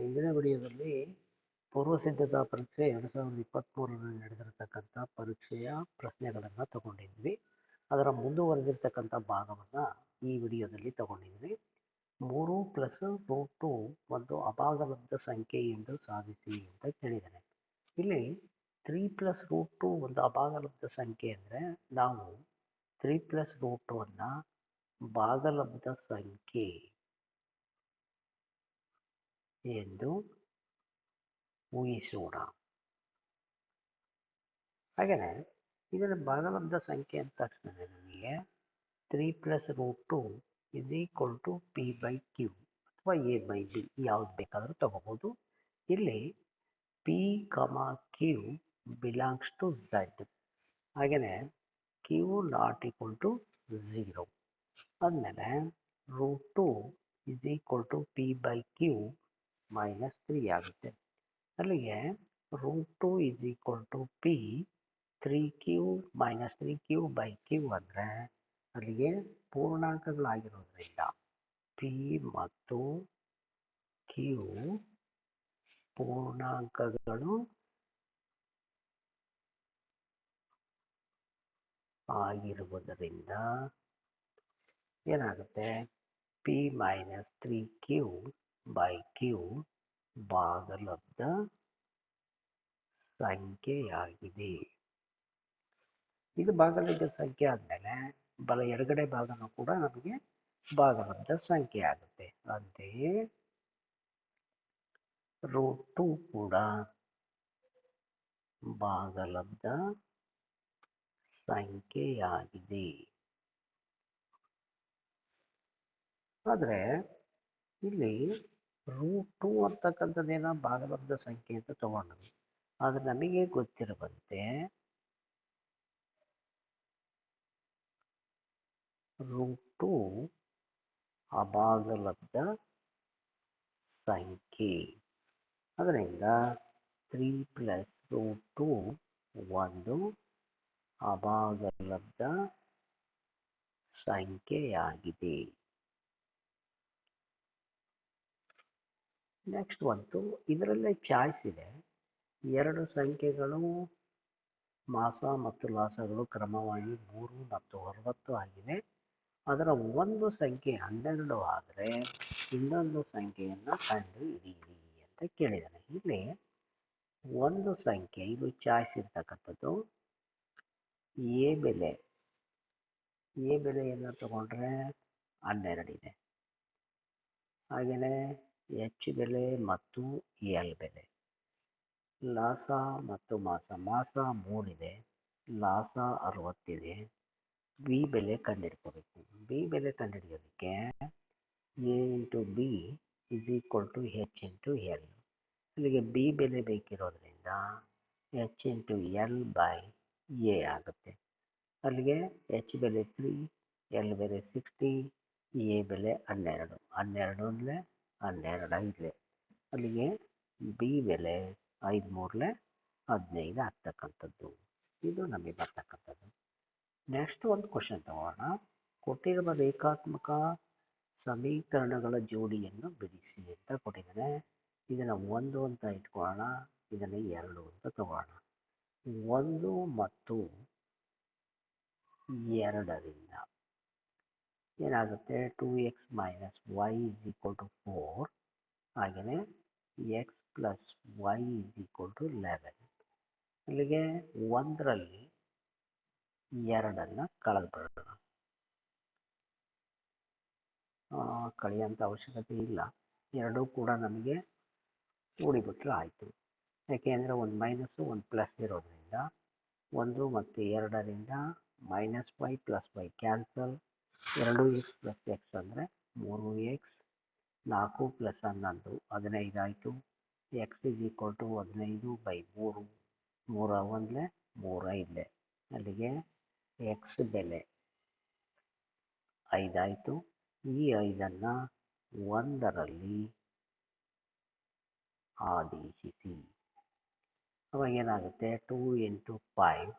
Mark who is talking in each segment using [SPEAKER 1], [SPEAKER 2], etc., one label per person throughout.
[SPEAKER 1] ಹಿಂದಿನ ವಿಡಿಯೋದಲ್ಲಿ ಪೂರ್ವಸಿದ್ಧತಾ ಪರೀಕ್ಷೆ ಎರಡು ಸಾವಿರದ ಇಪ್ಪತ್ತ್ಮೂರರಲ್ಲಿ ನಡೆದಿರತಕ್ಕಂಥ ಪರೀಕ್ಷೆಯ ಪ್ರಶ್ನೆಗಳನ್ನು ತಗೊಂಡಿದ್ವಿ. ಅದರ ಮುಂದುವರೆದಿರ್ತಕ್ಕಂಥ ಭಾಗವನ್ನು ಈ ವಿಡಿಯೋದಲ್ಲಿ ತಗೊಂಡಿದ್ವಿ. ಮೂರು ಪ್ಲಸ್ ರೂಟ್ ಟು ಒಂದು ಅಭಾಗಲಬ್ಧ ಸಂಖ್ಯೆ ಎಂದು ಸಾಧಿಸಿ ಅಂತ ಕೇಳಿದ್ದಾರೆ ಇಲ್ಲಿ ತ್ರೀ ಪ್ಲಸ್ ರೂಟ್ ಟು ಒಂದು ಅಭಾಗಲಬ್ಧ ಸಂಖ್ಯೆ ಅಂದರೆ ನಾವು ತ್ರೀ ಪ್ಲಸ್ ರೂಟ್ ಟು ಅನ್ನು ಭಾಗಲಬ್ಧ ಸಂಖ್ಯೆ ಎಂದು ಊಹಿಸೋಣ ಹಾಗೆಯೇ ಇದರ ಭಾಗಲಬ್ಧ ಸಂಖ್ಯೆ ಅಂತ ತಕ್ಷಣ ನಮಗೆ. Three plus root two is equal to P by Q ಅಥವಾ ಎ ಬೈ ಬಿ ಯಾವ್ದು ಬೇಕಾದರೂ ತಗೋಬೋದು. ಇಲ್ಲಿ P comma Q belongs to Z ಹಾಗೆಯೇ Q not equal to zero ಆದಮೇಲೆ root two is equal to P by Q minus three ಆಗುತ್ತೆ. ಅಲ್ಲಿಗೆ root two is equal to P three Q minus three Q by Q ಅಂದರೆ ಅಲ್ಲಿಗೆ ಪೂರ್ಣಾಂಕಗಳಾಗಿರೋದ್ರಿಂದ P ಮತ್ತು Q ಪೂರ್ಣಾಂಕಗಳು ಆಗಿರುವುದರಿಂದ ಏನಾಗುತ್ತೆ? P minus three Q by Q ಭಾಗಲಬ್ಧ ಸಂಖ್ಯೆಯಾಗಿದೆ. ಇದು ಭಾಗಲಬ್ಧ ಸಂಖ್ಯೆ ಆದಮೇಲೆ ಬಲ ಎಡಗಡೆ ಭಾಗನೂ ಕೂಡ ನಮಗೆ ಭಾಗಲಬ್ಧ ಸಂಖ್ಯೆ ಆಗುತ್ತೆ. ಅಂತೆಯೇ ರೂಟ್ ಟು ಕೂಡ ಭಾಗಲಬ್ಧ ಸಂಖ್ಯೆಯಾಗಿದೆ. ಆದರೆ ಇಲ್ಲಿ ರೂಟ್ ಟು ಅಂತಕ್ಕಂಥದ್ದೇನೋ ಭಾಗಲಬ್ಧ ಸಂಖ್ಯೆ ಅಂತ ತಗೊಂಡ್ವಿ ಆದರೆ ನಮಗೆ ಗೊತ್ತಿರುವಂತೆ ರೂಟ್ ಟು ಅಭಾಗಲಬ್ಧ ಸಂಖ್ಯೆ ಅದರಿಂದ ತ್ರೀ ಪ್ಲಸ್ ರೂಟ್ ಟು ಒಂದು ಅಭಾಗಲಬ್ಧ ಸಂಖ್ಯೆಯಾಗಿದೆ ನೆಕ್ಸ್ಟ್ ಬಂತು ಇದರಲ್ಲೇ ಚಾಯ್ಸ್ ಇದೆ. ಎರಡು ಸಂಖ್ಯೆಗಳು ಮಾಸ ಮತ್ತು ಲಾಸಗಳು ಕ್ರಮವಾಗಿ ಮೂರು ಮತ್ತು ಅರವತ್ತು ಆಗಿದೆ. ಅದರ ಒಂದು ಸಂಖ್ಯೆ ಹನ್ನೆರಡು ಆದರೆ ಇನ್ನೊಂದು ಸಂಖ್ಯೆಯನ್ನು ಕಂಡು ಹಿಡಿಯಿರಿ ಅಂತ ಕೇಳಿದ್ದಾನೆ ಇಲ್ಲಿ ಒಂದು ಸಂಖ್ಯೆ, ಇದು ಚಾಯ್ಸ್ ಇರ್ತಕ್ಕಂಥದ್ದು. ಎ ಬೆಲೆ, ಎ ಬೆಲೆಯನ್ನು ತಗೊಂಡ್ರೆ ಹನ್ನೆರಡಿದೆ. ಹಾಗೆಯೇ ಎಚ್ ಬೆಲೆ ಮತ್ತು ಎಲ್ ಬೆಲೆ. ಲಾಸ ಮತ್ತು ಮಾಸ. ಮಾಸ ಮೂರಿದೆ ಲಾಸ ಅರವತ್ತಿದೆ. ಬಿ ಬೆಲೆ ಕಂಡುಹಿಡ್ಕೋಬೇಕು ಬಿ ಬೆಲೆ ಕಂಡುಹಿಡಿಯೋದಕ್ಕೆ A into B is equal to H into L ಇಲ್ಲಿಗೆ ಬಿ ಬೆಲೆ ಬೇಕಿರೋದ್ರಿಂದ H into L by A ಆಗುತ್ತೆ. ಅಲ್ಲಿಗೆ ಎಚ್ ಬೆಲೆ ತ್ರೀ ಎಲ್ ಬೆಲೆ ಸಿಕ್ಸ್ಟಿ ಎ ಬೆಲೆ ಹನ್ನೆರಡು. ಹನ್ನೆರಡು ಅಂದರೆ ಹನ್ನೆರಡು ಐದಲೆ ಅಲ್ಲಿಗೆ ಬಿ ಬೆಲೆ ಐದು ಮೂರಲೆ ಹದಿನೈದು ಆಗ್ತಕ್ಕಂಥದ್ದು. ಇದು ನಮಗೆ ಬರ್ತಕ್ಕಂಥದ್ದು. ನೆಕ್ಸ್ಟ್ ಒಂದು ಕ್ವಶನ್ ತಗೋಣ. ಕೊಟ್ಟಿರುವ ರೇಖಾತ್ಮಕ ಸಮೀಕರಣಗಳ ಜೋಡಿಯನ್ನು ಬಿಡಿಸಿ ಅಂತ ಕೊಟ್ಟಿದ್ದಾನೆ. ಇದನ್ನು ಒಂದು ಅಂತ ಇಟ್ಕೊಳ್ಳೋಣ. ಇದನ್ನು ಎರಡು ಅಂತ ತಗೋಣ. ಒಂದು ಮತ್ತು ಎರಡರಿಂದ ಏನಾಗುತ್ತೆ? Two X minus Y is equal to four ಹಾಗೆಯೇ X plus Y is equal to eleven ಇಲ್ಲಿಗೆ ಒಂದರಲ್ಲಿ ಎರಡನ್ನು ಕಳೆದುಬಿಡೋಣ. ಕಳೆಯೋಂಥ ಅವಶ್ಯಕತೆ ಇಲ್ಲ. ಎರಡೂ ಕೂಡ ನಮಗೆ ಕೂಡಿಬಿಟ್ರೆ ಆಯಿತು. ಯಾಕೆಂದರೆ ಒಂದು ಮೈನಸ್ಸು ಒಂದು ಪ್ಲಸ್ ಇರೋದರಿಂದ ಒಂದು ಮತ್ತು ಎರಡರಿಂದ minus Y plus Y cancel ಎರಡು ಎಕ್ಸ್ ಪ್ಲಸ್ ಎಕ್ಸ್ ಅಂದರೆ ಮೂರು ಎಕ್ಸ್ ನಾಲ್ಕು ಪ್ಲಸ್ ಹನ್ನೊಂದು, ಹದಿನೈದು ಆಯಿತು. ಎಕ್ಸ್ ಇಸ್ ಈಕ್ವಲ್ ಟು ಹದಿನೈದು ಬೈ ಮೂರು. ಮೂರ ಒಂದಲೆ ಮೂರೈದಲೆ ಅಲ್ಲಿಗೆ ಎಕ್ಸ್ ಬೆಲೆ ಐದಾಯಿತು ಈ ಐದನ್ನು ಒಂದರಲ್ಲಿ ಆದೇಶಿಸಿ. ಅವಾಗ ಏನಾಗುತ್ತೆ? Two into five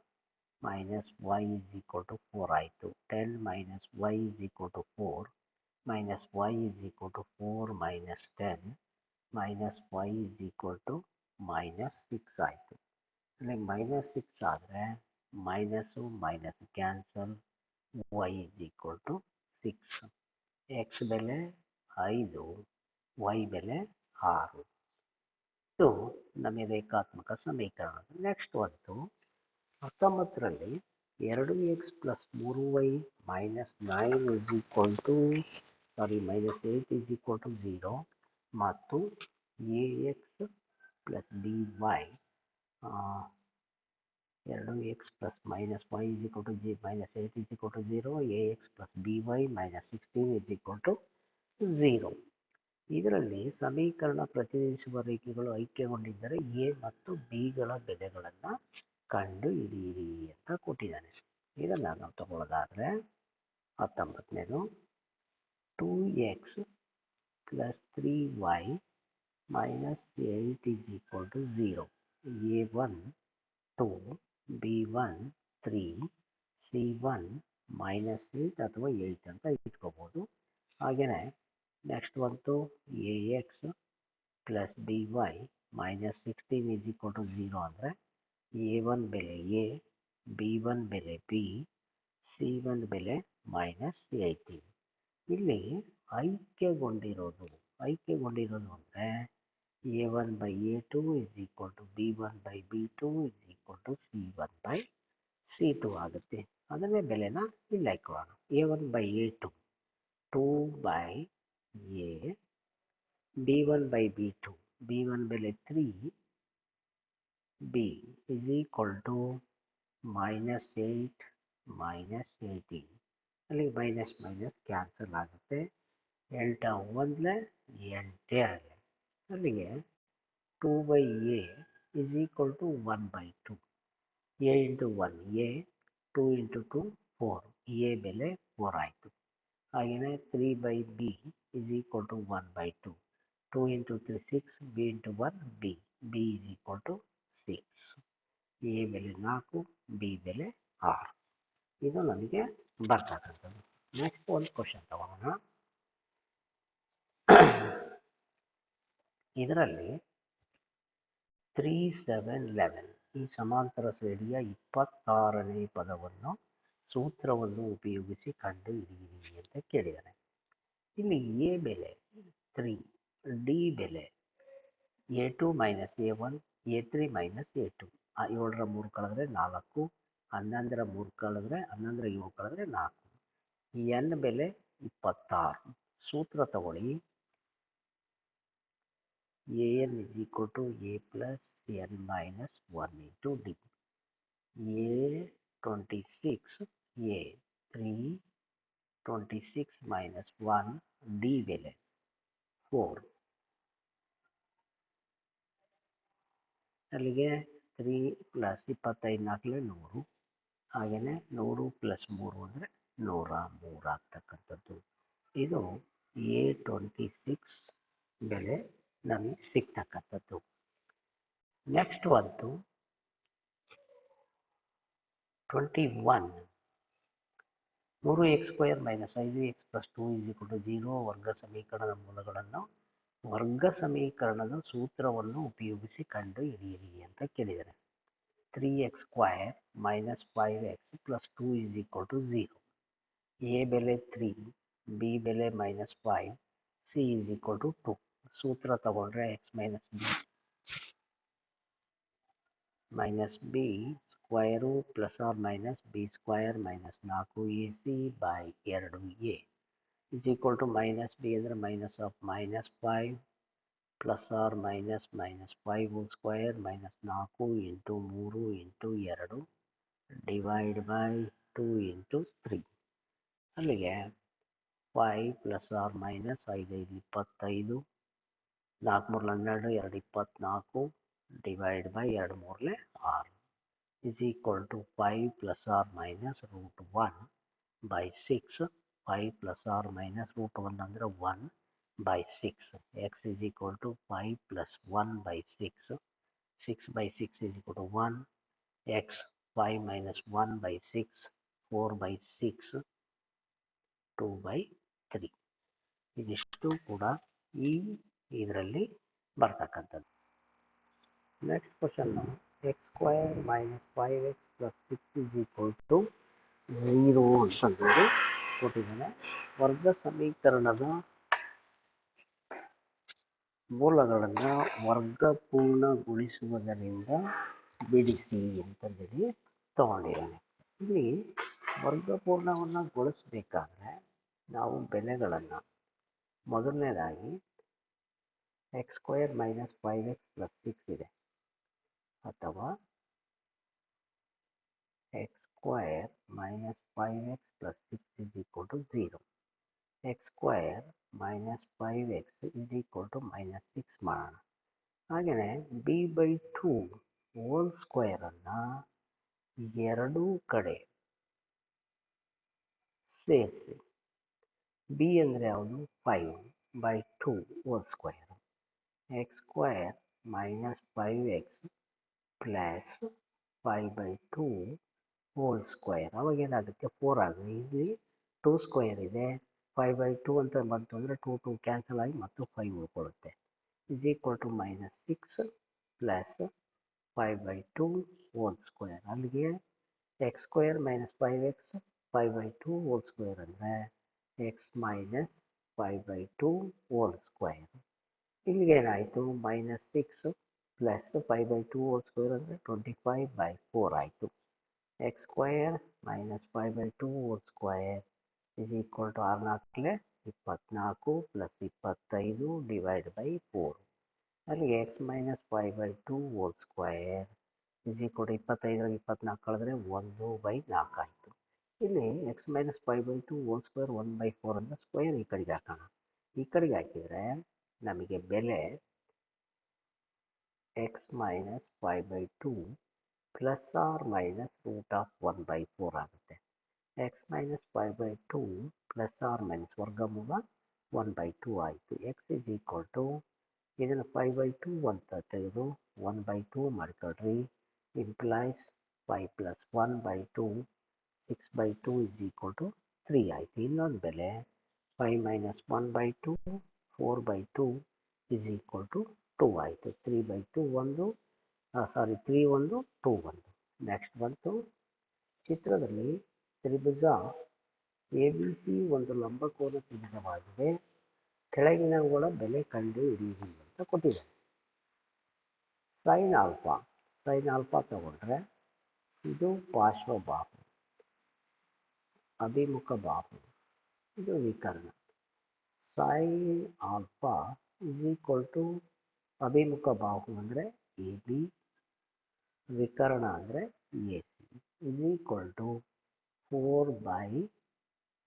[SPEAKER 1] minus y is equal to four ಆಯಿತು ten minus y is equal to four minus y is equal to four minus ten minus y is equal to minus six ಆಯಿತು ಅಲ್ಲಿ minus six ಆದರೆ minus minus cancel y is equal to six x ಬೆಲೆ ಐದು Y ಬೆಲೆ ಆರು ಇದು ನಮಗೆ ರೇಖಾತ್ಮಕ ಸಮೀಕರಣ ನೆಕ್ಸ್ಟ್ ಒಂದು ಹತ್ತೊಂಬತ್ತರಲ್ಲಿ ಎರಡು ಎಕ್ಸ್ ಪ್ಲಸ್ ಮೂರು y minus nine is equal to sorry minus eight is equal to zero ಮತ್ತು a x plus b y ಎರಡು x plus minus y is equal to g minus eight is equal to zero a x plus b y minus sixteen is equal to zero ಇದರಲ್ಲಿ ಸಮೀಕರಣ ಪ್ರತಿನಿಧಿಸುವ ರೇಖೆಗಳು ಐಕ್ಯಗೊಂಡಿದ್ದರೆ A ಮತ್ತು ಬಿಗಳ ಬೆಲೆಗಳನ್ನು ಕಂಡು ಹಿಡಿಯಿರಿ ಅಂತ ಕೊಟ್ಟಿದ್ದಾನೆ. ಇದನ್ನು ನಾವು ತಗೊಳ್ಳೋದಾದರೆ ಹತ್ತೊಂಬತ್ತನೇದು two x plus three y minus eight is equal to zero a one two b one three c one minus eight ಅಥವಾ ಏಯ್ಟ್ ಅಂತ ಇಟ್ಕೋಬೋದು. ಹಾಗೆಯೇ ನೆಕ್ಸ್ಟ್ ಬಂತು a x plus b y minus sixteen is equal to zero ಅಂದರೆ a one ಬೆಲೆ a b one ಬೆಲೆ b c one ಬೆಲೆ minus eighteen ಇಲ್ಲಿ ಐಕ್ಯಗೊಂಡಿರೋದು ಐಕ್ಯಗೊಂಡಿರೋದು ಅಂದರೆ a one by a two is equal to b one by b two is equal to c one by c two ಆಗುತ್ತೆ ಅದನ್ನೇ ಬೆಲೆನ ಇಲ್ಲಿ ಹಾಕೊಳ್ಳೋಣ a one by a two two by a b one by b two b one ಬೆಲೆ three b is equal to minus eight minus eighteen ಅಲ್ಲಿ minus minus cancel ಆಗುತ್ತೆ. ಎಂಟ ಒಂದಲೇ ಎಂಟೆರಡಲೆ ಅಲ್ಲಿಗೆ two by a is equal to one by two a into one a two into two four a ಬೆಲೆ four ಆಯಿತು. ಹಾಗೆಯೇ three by b is equal to one by two two into three six b into one b b is equal to six a ಬೆಲೆ ನಾಲ್ಕು, B ಬೆಲೆ ಆರು. ಇದು ನಮಗೆ ಬರ್ತಕ್ಕಂಥದ್ದು. ನೆಕ್ಸ್ಟ್ ಒಂದು ಕ್ವಶನ್ ತಗೋಣ. ಇದರಲ್ಲಿ ತ್ರೀ ಸೆವೆನ್ ಲೆವೆನ್ ಈ ಸಮಾಂತರ ಶ್ರೇಣಿಯ ಇಪ್ಪತ್ತಾರನೇ ಪದವನ್ನು ಸೂತ್ರವನ್ನು ಉಪಯೋಗಿಸಿ ಕಂಡು ಹಿಡಿಯಿರಿ ಅಂತ ಕೇಳಿದ್ದಾರೆ ಇಲ್ಲಿ ಎ ಬೆಲೆ three two minus a one a three minus a two ಏಳರ ಮೂರು ಕಳೆದ್ರೆ ನಾಲ್ಕು, ಹನ್ನೊಂದರ ಮೂರು ಕಳೆದ್ರೆ, ಹನ್ನೊಂದರ ಏಳು ಕಳೆದ್ರೆ ನಾಲ್ಕು. ಎನ್ ಬೆಲೆ ಇಪ್ಪತ್ತಾರು. ಸೂತ್ರ ತಗೊಳ್ಳಿ. A n is equal to a plus n minus one into d a twenty six a three twenty six minus one d ಬೆಲೆ. ಫೋರ್ ಅಲ್ಲಿಗೆ ತ್ರೀ ಪ್ಲಸ್ ಇಪ್ಪತ್ತೈದು ನಾಲ್ಕಲೆ ನೂರು. ಹಾಗೆಯೇ ನೂರು ಪ್ಲಸ್ ಮೂರು ಅಂದರೆ ನೂರ ಮೂರು ಆಗ್ತಕ್ಕಂಥದ್ದು. ಇದು ಎ ಟ್ವೆಂಟಿ ಸಿಕ್ಸ್ ಬೆಲೆ ನಮಗೆ ಸಿಗ್ತಕ್ಕಂಥದ್ದು. ನೆಕ್ಸ್ಟ್ ಒಂದು ಟ್ವೆಂಟಿ ಒನ್ ಮೂರು ಎಕ್ಸ್ ಸ್ಕ್ವೇರ್ ಮೈನಸ್ ಐದು x plus two is equal to zero ವರ್ಗ ಸಮೀಕರಣದ ಮೂಲಗಳನ್ನು ವರ್ಗ ಸಮೀಕರಣದ ಸೂತ್ರವನ್ನು ಉಪಯೋಗಿಸಿ ಕಂಡು ಹಿಡಿಯಿರಿ ಅಂತ ಕೇಳಿದ್ದಾರೆ. Three x square minus five x plus two is equal to zero a ಬೆಲೆ ತ್ರೀ ಬಿ ಬೆಲೆ minus five c is equal to two ಸೂತ್ರ ತಗೊಂಡ್ರೆ x minus b minus b square plus or minus b square minus ನಾಲ್ಕು a c by ಎರಡು a is equal to minus b ಅಂದರೆ minus of minus five plus or minus minus five square minus ನಾಲ್ಕು into ಮೂರು into ಎರಡು divide by two into three ಅಲ್ಲಿಗೆ five plus or minus ಐದೈದು ಇಪ್ಪತ್ತೈದು, ನಾಲ್ಕು ಮೂರು ಹನ್ನೆರಡು, ಎರಡು ಇಪ್ಪತ್ತ್ನಾಲ್ಕು ಡಿವೈಡ್ ಬೈ ಎರಡು ಮೂರಲೆ ಆರು is equal to five plus or minus root one by six five plus or minus root one ಅಂದರೆ one by six x is equal to five plus one by six six by six is equal to one x five minus one by six four by six two by three ಇದಿಷ್ಟು ಕೂಡ ಈ ಇದರಲ್ಲಿ ಬರ್ತಕ್ಕಂಥದ್ದು. Next question x square minus five x plus six is equal to zero ಕೊಟ್ಟಿದ್ದಾನೆ. ವರ್ಗ ಸಮೀಕರಣದ ಮೂಲಗಳನ್ನು ವರ್ಗಪೂರ್ಣಗೊಳಿಸುವುದರಿಂದ ಬಿಡಿಸಿ ಅಂತಂದೇಳಿ ತಗೊಂಡಿದ್ದಾನೆ. ಇಲ್ಲಿ ವರ್ಗಪೂರ್ಣವನ್ನು ಗೊಳಿಸಬೇಕಾದ್ರೆ ನಾವು ಬೆಲೆಗಳನ್ನು ಮೊದಲನೇದಾಗಿ x square minus five x plus six ಇದೆ. ಅಥವಾ x square minus five x plus six is equal to zero x square minus five x is equal to minus six ಮಾಡೋಣ ಹಾಗೆಯೇ ಬಿ ಬೈ ಟು ಹೋಲ್ ಸ್ಕ್ವಯರನ್ನು ಎರಡೂ ಕಡೆ ಸೇರಿಸಿ. B ಅಂದರೆ ಯಾವುದು? Five by two whole square x square minus five x plus five by two whole square ಅವಾಗ ಏನಾಗುತ್ತೆ ಫೋರ್ ಆಗುತ್ತೆ. ಇಲ್ಲಿ ಟೂ ಸ್ಕ್ವಯರ್ ಇದೆ. ಫೈವ್ ಬೈ ಟು ಅಂತ ಬಂತು ಅಂದರೆ ಟು ಟು ಕ್ಯಾನ್ಸಲ್ ಆಗಿ ಮತ್ತು five ಉಳ್ಕೊಳ್ಳುತ್ತೆ. Is equal to minus six plus five by two whole square ಅಲ್ಲಿಗೆ x square minus five x five by two whole square ಅಂದರೆ x minus five by two whole square ಇಲ್ಲಿಗೆ ಏನಾಯಿತು minus six plus five by two whole square ಅಂದರೆ twenty five by four ಆಯಿತು. X square minus five by two whole square is equal to ಆರು ನಾಲ್ಕಲೆ ಇಪ್ಪತ್ನಾಲ್ಕು plus ಇಪ್ಪತ್ತೈದು divide by four ಅಲ್ಲಿಗೆ x minus five by two whole square is equal to ಇಪ್ಪತ್ತೈದರಾಗ ಇಪ್ಪತ್ನಾಲ್ಕು ಕಳೆದ್ರೆ ಒಂದು ಬೈ ನಾಲ್ಕು ಆಯಿತು. ಇಲ್ಲಿ x minus five by two whole square one by four ಅಂದರೆ ಸ್ಕ್ವೇರ್ ಈ ಕಡೆಗೆ ಹಾಕೋಣ. ಈ ಕಡೆಗೆ ಹಾಕಿದರೆ ನಮಗೆ ಬೆಲೆ x minus five by two plus or minus root of one by four ಆಗುತ್ತೆ. X minus five by two plus or minus ವರ್ಗಮೂಲ ಒನ್ ಬೈ ಟು ಆಯಿತು. ಎಕ್ಸ್ ಇಸ್ ಈಕ್ವಲ್ ಟು ಇದನ್ನು ಫೈವ್ ಬೈ ಟು ಅಂತ ತೆಗೆದು one by two ಮಾಡ್ಕೊಳ್ರಿ. Implies five plus one by two six by two is equal to three ಆಯಿತು. ಇನ್ನೊಂದು ಬೆಲೆ five minus one by two four by two is equal to two ಆಯಿತು. Three by two ಒಂದು ಸಾರಿ three ಒಂದು two ಒಂದು. Next ಬಂತು. ಚಿತ್ರದಲ್ಲಿ ತ್ರಿಭುಜ ಎ ಬಿ ಸಿ ಒಂದು ಲಂಬಕೋನ ತ್ರಿಭುಜವಾಗಿದೆ. ಕೆಳಗಿನವುಗಳ ಬೆಲೆ ಕಂಡು ಹಿಡಿಯಿರಿ ಅಂತ ಕೊಟ್ಟಿದ್ದಾರೆ ಸೈನ್ ಆಲ್ಫಾ ಸೈನ್ ಆಲ್ಫಾ ತಗೊಂಡ್ರೆ ಇದು ಪಾರ್ಶ್ವಬಾಹು ಅಭಿಮುಖ ಬಾಹು. ಇದು ವಿಕರ್ಣ. ಸೈನ್ ಆಲ್ಫಾ ಈಕ್ವಲ್ ಟು ಅಭಿಮುಖ ಬಾಹು ಅಂದರೆ ಎ ಬಿ ವಿಕರ್ಣ ಅಂದರೆ a c is equal to four by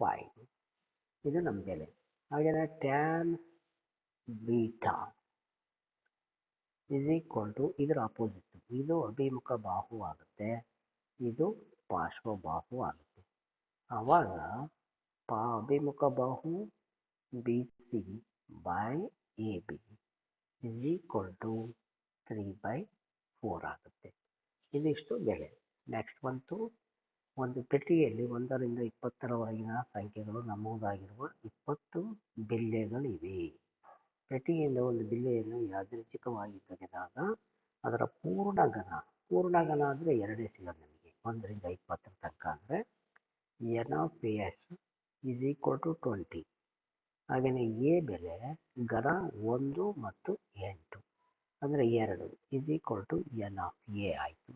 [SPEAKER 1] five. ಇದು ನಮ್ಮ ಬೆಲೆ ಹಾಗೆಯೇ tan beta is equal to ಇದರ ಅಪೋಸಿಟ್ ಇದು ಅಭಿಮುಖ ಬಾಹು ಆಗುತ್ತೆ. ಇದು ಪಾರ್ಶ್ವಬಾಹು ಆಗುತ್ತೆ. ಆವಾಗ ಪಾ ಅಭಿಮುಖ ಬಾಹು b c by a b is equal to three by four ಆಗುತ್ತೆ. ಇದಿಷ್ಟು ಬೆಲೆ ನೆಕ್ಸ್ಟ್ ಬಂತು. ಒಂದು ಪೆಟ್ಟಿಗೆಯಲ್ಲಿ ಒಂದರಿಂದ ಇಪ್ಪತ್ತರವರೆಗಿನ ಸಂಖ್ಯೆಗಳು ನಮೂದಾಗಿರುವ ಇಪ್ಪತ್ತು ಬಿಲ್ಲೆಗಳಿವೆ. ಪೆಟ್ಟಿಗೆಯಿಂದ ಒಂದು ಬಿಲ್ಲೆಯನ್ನು ಯಾದೃಚ್ಛಿಕವಾಗಿ ತೆಗೆದಾಗ ಅದರ ಪೂರ್ಣಘನ ಪೂರ್ಣಘನ ಅಂದರೆ ಎರಡೇ ಸಿಗೋದು ನಮಗೆ, ಒಂದರಿಂದ ಇಪ್ಪತ್ತರ ತನಕ ಅಂದರೆ n of s is equal to twenty ಹಾಗೆಯೇ ಎ ಬೆಲೆ ಘನ ಒಂದು ಮತ್ತು ಎಂಟು. ಅಂದರೆ ಎರಡು is equal to n of a ಆಯಿತು.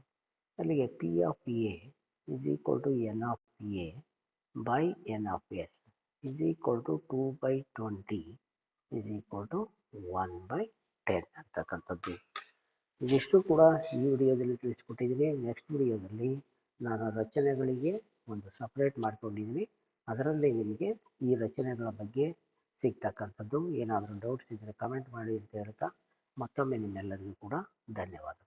[SPEAKER 1] ಅಲ್ಲಿಗೆ p of a is equal to n of a by n of s is equal to two by twenty is equal to one by ten ಅಂತಕ್ಕಂಥದ್ದು. ಇದಿಷ್ಟು ಕೂಡ ಈ ವಿಡಿಯೋದಲ್ಲಿ ತಿಳಿಸ್ಕೊಟ್ಟಿದ್ದೀನಿ. Next ವಿಡಿಯೋದಲ್ಲಿ ನಾನು ರಚನೆಗಳಿಗೆ ಒಂದು ಸಪ್ರೇಟ್ ಮಾಡ್ಕೊಂಡಿದ್ದೀನಿ. ಅದರಲ್ಲಿ ನಿಮಗೆ ಈ ರಚನೆಗಳ ಬಗ್ಗೆ ಸಿಗ್ತಕ್ಕಂಥದ್ದು. ಏನಾದರೂ ಡೌಟ್ಸ್ ಇದ್ದರೆ ಕಮೆಂಟ್ ಮಾಡಿ ಅಂತ ಹೇಳ್ತಾ మొత్తం మీ అందరికీ కూడా ధన్యవాదాలు